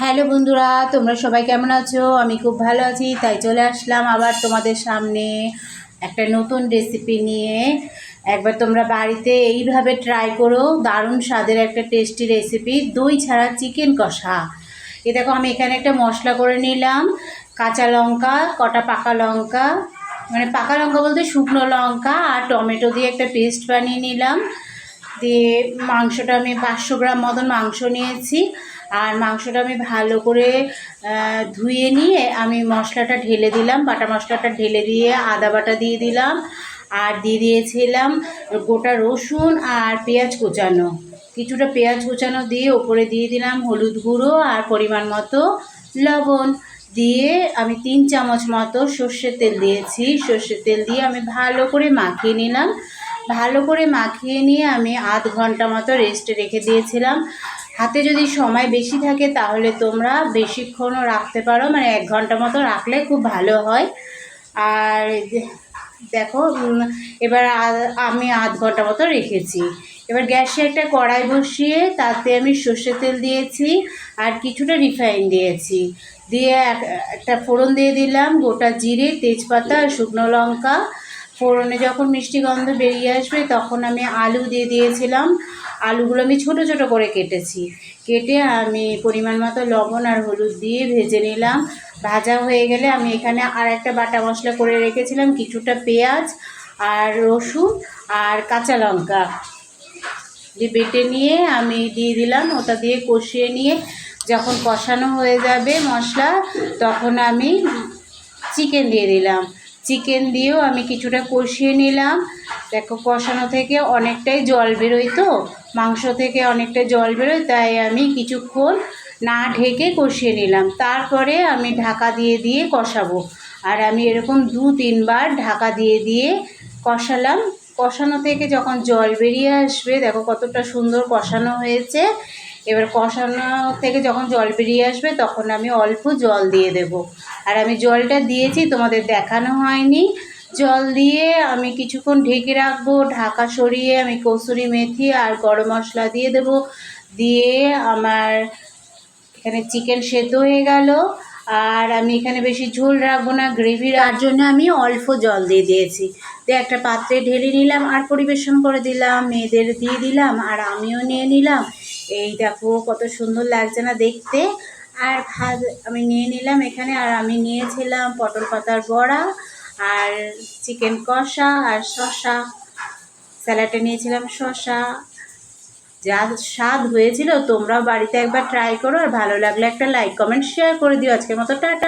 Hello বন্ধুরা, তোমরা সবাই কেমন আছো? আমি খুব ভালো আছি, তাই চলে আসলাম আবার তোমাদের সামনে একটা নতুন রেসিপি নিয়ে। একবার তোমরা বাড়িতে এইভাবে ট্রাই করো, দারুণ স্বাদের একটা টেস্টি রেসিপি দই ছাড়া চিকেন কষা। এ দেখো, আমি এখানে একটা মশলা করে নিলাম, কাঁচা লঙ্কা, কটা পাকা লঙ্কা মানে পাকা লঙ্কা বলতে শুকনো লঙ্কা আর টমেটো দিয়ে একটা পেস্ট বানিয়ে নিলাম। দিয়ে মাংসটা আমি পাঁচশো গ্রাম মতন মাংস নিয়েছি। আর মাংসটা আমি ভালো করে ধুয়ে নিয়ে আমি মশলাটা ঢেলে দিলাম। বাটা মশলাটা ঢেলে দিয়ে আদা বাটা দিয়ে দিলাম। আর দিয়ে দিয়েছিলাম গোটা রসুন আর পেঁয়াজ কুচানো। কিছুটা পেঁয়াজ কুচানো দিয়ে ওপরে দিয়ে দিলাম হলুদ গুঁড়ো আর পরিমাণ মতো লবণ। দিয়ে আমি তিন চামচ মতো সর্ষের তেল দিয়েছি। সর্ষের তেল দিয়ে আমি ভালো করে মাখিয়ে নিলাম। ভালো করে মাখিয়ে নিয়ে আমি আধ ঘণ্টা মতো রেস্টে রেখে দিয়েছিলাম। হাতে যদি সময় বেশি থাকে তাহলে তোমরা বেশিক্ষণও রাখতে পারো মানে এক ঘণ্টা মতো রাখলে খুব ভালো হয়। আর দেখো এবার আমি আধ ঘণ্টা মতো রেখেছি। এবার গ্যাসে একটা কড়াই বসিয়ে তাতে আমি সর্ষের তেল দিয়েছি আর কিছুটা রিফাইন দিয়েছি। দিয়ে এক- একটা ফোড়ন দিয়ে দিলাম, গোটা জিরে, তেজপাতা শুকনো লঙ্কা। ফোড়নে যখন মিষ্টি গন্ধ বেরিয়ে আসবে, তখন আমি আলু দিয়ে দিয়েছিলাম। আলুগুলো আমি ছোট ছোট করে কেটেছি। কেটে আমি পরিমাণ মতো লবণ আর হলুদ দিয়ে ভেজে নিলাম। ভাজা হয়ে গেলে আমি এখানে আর একটা বাটা মশলা করে রেখেছিলাম, কিছুটা পেঁয়াজ আর রসুন আর কাঁচা লঙ্কা। দিয়ে বেটে নিয়ে আমি দিয়ে দিলাম, ওটা দিয়ে কষিয়ে নিয়ে যখন কষানো হয়ে যাবে মশলা, তখন আমি চিকেন দিয়ে দিলাম। চিকেন দিয়েও আমি কিছুটা কষিয়ে নিলাম। দেখো, কষানো থেকে অনেকটাই জল বেরোয় তো, মাংস থেকে অনেকটা জল বেরোয়, তাই আমি কিছুক্ষণ না ঢেকে কষিয়ে নিলাম। তারপরে আমি ঢাকা দিয়ে দিয়ে কষাবো। আর আমি এরকম দু, তিনবার ঢাকা দিয়ে দিয়ে কষালাম। কষানো থেকে যখন জল বেরিয়ে আসবে, দেখো কতটা সুন্দর কষানো হয়েছে। এবার কষানো থেকে যখন জল বেরিয়ে আসবে, তখন আমি অল্প জল দিয়ে দেব। আর আমি জলটা দিয়েছি, তোমাদের দেখানো হয়নি। জল দিয়ে আমি কিছুক্ষণ ঢেকে রাখব, ঢাকা সরিয়ে আমি কসুরি মেথি আর গরম মশলা দিয়ে দেব। দিয়ে আমার এখানে চিকেন সেদ্ধ হয়ে গেল। আর আমি এখানে বেশি ঝোল রাখব না গ্রেভি তার জন্য আমি অল্প জল দিয়ে দিয়েছি। দিয়ে একটা পাত্রে ঢেলে নিলাম আর পরিবেশন করে দিলাম, মেয়েদের দিয়ে দিলাম আর আমিও নিয়ে নিলাম। এই দেখো কত সুন্দর লাগছে না দেখতে। আর ভাজ আমি নিয়ে নিলাম এখানে, আর আমি নিয়েছিলাম পটল পাতার বড়া আর চিকেন কষা আর শশা স্যালাডে নিয়েছিলাম শশা যা স্বাদ হয়েছিল তোমরাও বাড়িতে একবার ট্রাই করো, আর ভালো লাগলে একটা লাইক কমেন্ট শেয়ার করে দিও। আজকের মতো টাটা।